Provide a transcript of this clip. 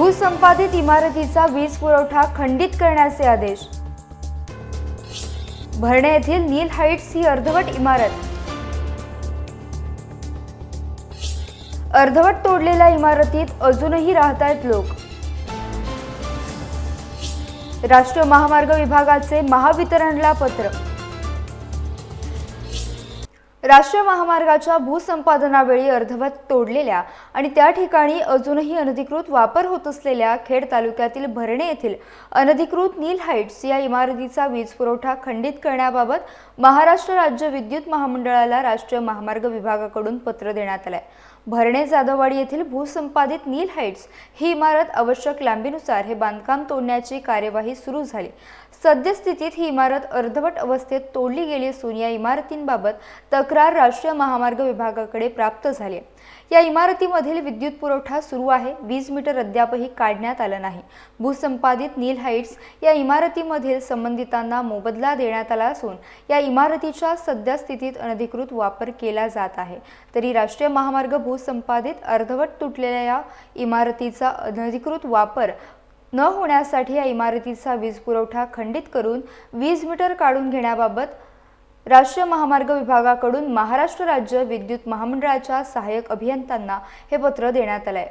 भूसंपादित इमारतीचा वीज पुरवठा खंडित करण्याचे आदेश. भरणे येथील नील हाईट्स ही अर्धवट इमारत. अर्धवट तोडलेल्या इमारतीत अजूनही राहतायत लोक. राष्ट्रीय महामार्ग विभागाचे महावितरणला पत्र. राष्ट्रीय महामार्गाच्या भूसंपादनावेळी अर्धवट तोडलेल्या आणि त्या ठिकाणी अजूनही अनधिकृत वापर होत असलेल्या खेड तालुक्यातील भरणे येथील अनधिकृत नील हाईट्स या इमारतीचा वीज पुरवठा खंडित करण्याबाबत महाराष्ट्र राज्य विद्युत महामंडळाला राष्ट्रीय महामार्ग विभागाकडून पत्र देण्यात आलंय. भरणे जाधववाडी येथील भूसंपादित नील हाईट्स ही इमारत आवश्यक लांबीनुसार हे बांधकाम तोडण्याची कार्यवाही सुरू झाली. सद्यस्थितीत ही इमारत अर्धवट अवस्थेत तोडली गेली असून या इमारतींबाबत तक तक्रार राष्ट्रीय महामार्ग विभागाकडे प्राप्त झाली आहे. या इमारतीमधील विद्युत पुरवठा सुरू आहे. वीज मीटर अद्यापही काढण्यात आलं नाही. भूसंपादित नील हाईट्स या इमारतीमधील संबंधितांना मोबदला देण्यात आला असून या इमारतीच्या सध्या स्थितीत अनधिकृत वापर केला जात आहे. तरी राष्ट्रीय महामार्ग भूसंपादित अर्धवट तुटलेल्या या इमारतीचा अनधिकृत वापर न होण्यासाठी या इमारतीचा वीज पुरवठा खंडित करून वीज मीटर काढून घेण्याबाबत राष्ट्रीय महामार्ग विभागाकडून महाराष्ट्र राज्य विद्युत महामंडळाच्या सहाय्यक अभियंत्यांना हे पत्र देण्यात आलंय.